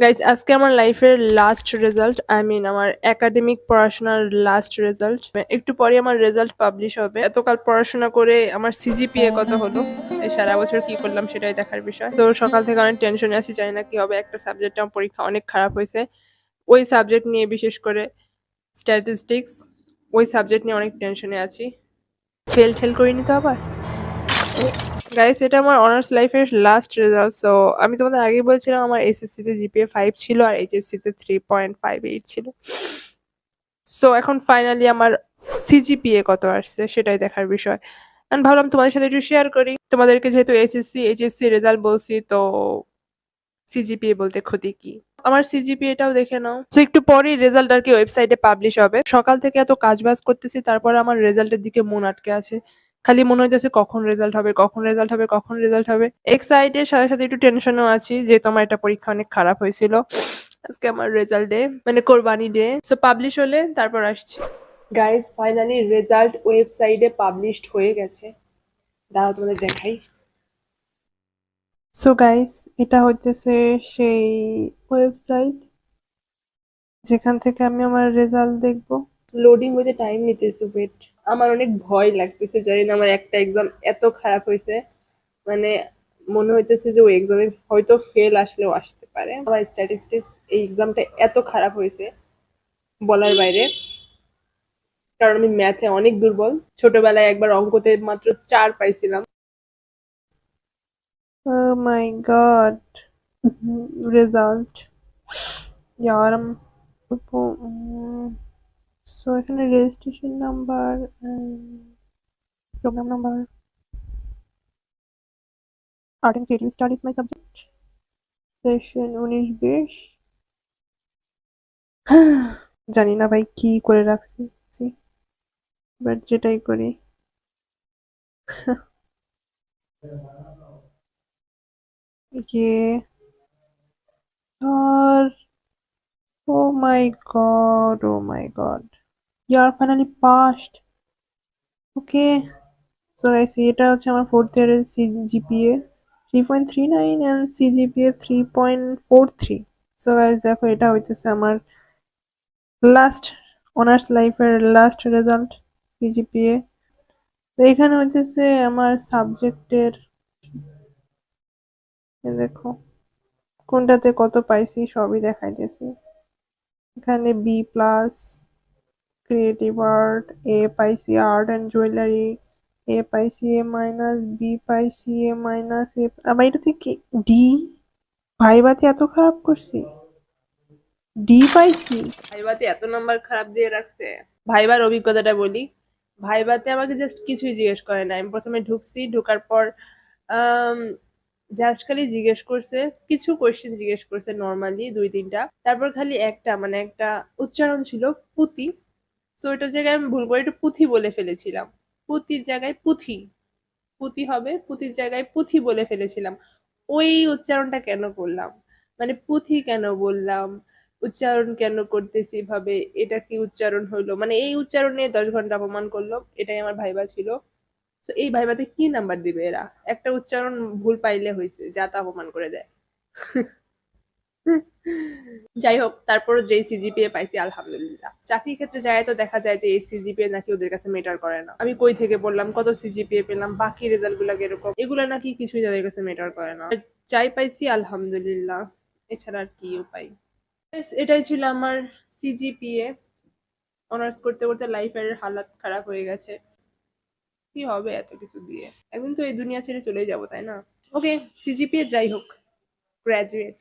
Guys আজকে আমার লাইফের লাস্ট রেজাল্ট আই মিন আমার একাডেমিক পড়াশোনার লাস্ট রেজাল্ট একটু পরে আমার রেজাল্ট পাবলিশ হবে। এতকাল পড়াশোনা করে আমার সিজিপিএ কত হলো? এই সারা বছর কি করলাম সেটাই দেখার বিষয়। তো সকাল থেকে অনেক টেনশনে আছি, জানি না কি হবে। একটা সাবজেক্ট আমার পরীক্ষা অনেক খারাপ হয়েছে। ওই সাবজেক্ট নিয়ে বিশেষ করে স্ট্যাটিস্টিক্স ওই সাবজেক্ট নিয়ে অনেক টেনশনে আছি। ফেল ফেল করিনি তো আবার? গাইস এটা আমার অনার্স লাইফের লাস্ট রেজাল্ট সো আমি তোমাদের আগেই বলছিলাম আমার এসএসসি তে জিপিএ ফাইভ ছিল আর এইচএসসি তে থ্রি পয়েন্ট ফাইভ এইট ছিল। সো এখন ফাইনালি আমার সিজিপিএ কত আসছে সেটাই দেখার বিষয়। আমি ভাবলাম তোমাদের সাথে একটু শেয়ার করি। তোমাদেরকে যেহেতু এইচএসসি এইচএসসি রেজাল্ট বলছি, তো সিজিপিএ বলতে ক্ষতি কি? আমার সিজিপিএ টাও দেখে নাও। তো একটু পরেই রেজাল্ট আর কি ওয়েবসাইটে পাবলিশ হবে। সকাল থেকে এত কাজবাজ করতেছি, তারপর আমার রেজাল্টের দিকে মন আটকে আছে। খালি মনে হইতেছে কখন রেজাল্ট হবে, কখন রেজাল্ট হবে, কখন রেজাল্ট হবে। এক্সাইটের সাথে সাথে একটু টেনশনও আছি যে তোমার একটা পরীক্ষা অনেক খারাপ হয়েছিল। আজকে আমার রেজাল্ট ডে মানে কোরবানি ডে সো পাবলিশ হলে তারপর আসছি। গাইস ফাইনালি রেজাল্ট ওয়েবসাইটে পাবলিশড হয়ে গেছে। দাঁড়াও তোমাদের দেখাই। সো গাইস এটা হচ্ছে সেই ওয়েবসাইট যেখান থেকে আমি আমার রেজাল্ট দেখব। লোডিং হইতে টাইম নিতেছে ওয়েট আমার অনেক ভয় লাগতেছে, জানি না আমার একটা এক্সাম এত খারাপ হয়েছে। মানে মনে হইতেছে যে ওই এক্সামে হয়তো ফেল আসলেও আসতে পারে। আমার স্ট্যাটিস্টিক্স এই এক্সামটা এত খারাপ হয়েছে বলার বাইরে। কারণ আমি ম্যাথে অনেক দুর্বল। ছোটবেলায় একবার অঙ্কতে মাত্র চার পাইছিলাম। My my god. সো এখানে registration number program number art and creative studies my subject session উনিশ বিশ জানি না ভাই কি করে রাখছি বাট যেটাই করি ये और oh my god oh my god are finally passed okay. So guys এটা হচ্ছে আমার ফোর্থ ইয়ারের CGPA three point three nine and CGPA three point four three so guys দেখো, এটা হইতেছে আমার লাস্ট অনার্স লাইফের লাস্ট রেজাল্ট সিজিপিএ তো এখানে হইতেছে আমার সাবজেক্টের দেখো, কোনটাতে কত পাইছি সবই দেখাইতেছি। এখানে B plus creative art A পাইছি আর্ট অ্যান্ড জুয়েলারি এ পাইছি এ মাইনাস বি পাইছি এ মাইনাস এ আবার এটাতে কি? ডি ভাইবাতে এত খারাপ করছি। ডি পাইছি ভাইবাতে এত নাম্বার খারাপ দিয়ে রাখছে। ভাইবার অভিজ্ঞতাটা বলি। ভাইবাতে আমাকে জাস্ট কিছুই জিজ্ঞেস করে না আমি প্রথমে ঢুকছি, ঢোকার পর জাস্ট খালি জিজ্ঞেস করছে, কিছু কোয়েশ্চেন জিজ্ঞেস করছে নর্মালি দুই তিনটা তারপর খালি একটা মানে একটা উচ্চারণ ছিল পুতি। সো ওইটার জায়গায় আমি ভুল করে একটু পুঁথি বলে ফেলেছিলাম। পুতির জায়গায় পুঁথি। পুঁতি হবে পুঁতির জায়গায় পুঁথি বলে ফেলেছিলাম। ওই উচ্চারণটা কেন করলাম? মানে পুঁথি কেন বললাম? উচ্চারণ কেন করতেছি ভাবে এটা কি উচ্চারণ হইল মানে এই উচ্চারণ দশ ঘণ্টা অপমান করল এটাই আমার ভাইবা ছিল। তো এই ভাইবাতে কি নাম্বার দিবে এরা? একটা উচ্চারণ ভুল পাইলে হয়েছে যা তা অপমান করে দেয়। যাই হোক তারপর যে সিজিপিএ পাইছি, আলহামদুলিল্লাহ। চাকরির ক্ষেত্রে যায় তো দেখা যায় যে এই সিজিপিএ নাকি ওদের কাছে মেটার করে না। আমি কই থেকে বললাম, কত সিজিপিএ পেলাম, বাকি রেজাল্টগুলা এরকম এগুলো নাকি কিছুই তাদের কাছে মেটার করে না। যাই পাইছি, আলহামদুলিল্লাহ। এছাড়া আর কি উপায়? এটাই ছিল আমার সিজিপিএ অনার্স করতে করতে লাইফের হালাত খারাপ হয়ে গেছে। কি হবে এত কিছু দিয়ে? একদিন তো এই দুনিয়া ছেড়ে চলেই যাব, তাই না? ওকে সিজিপিএ যাই হোক গ্র্যাজুয়েট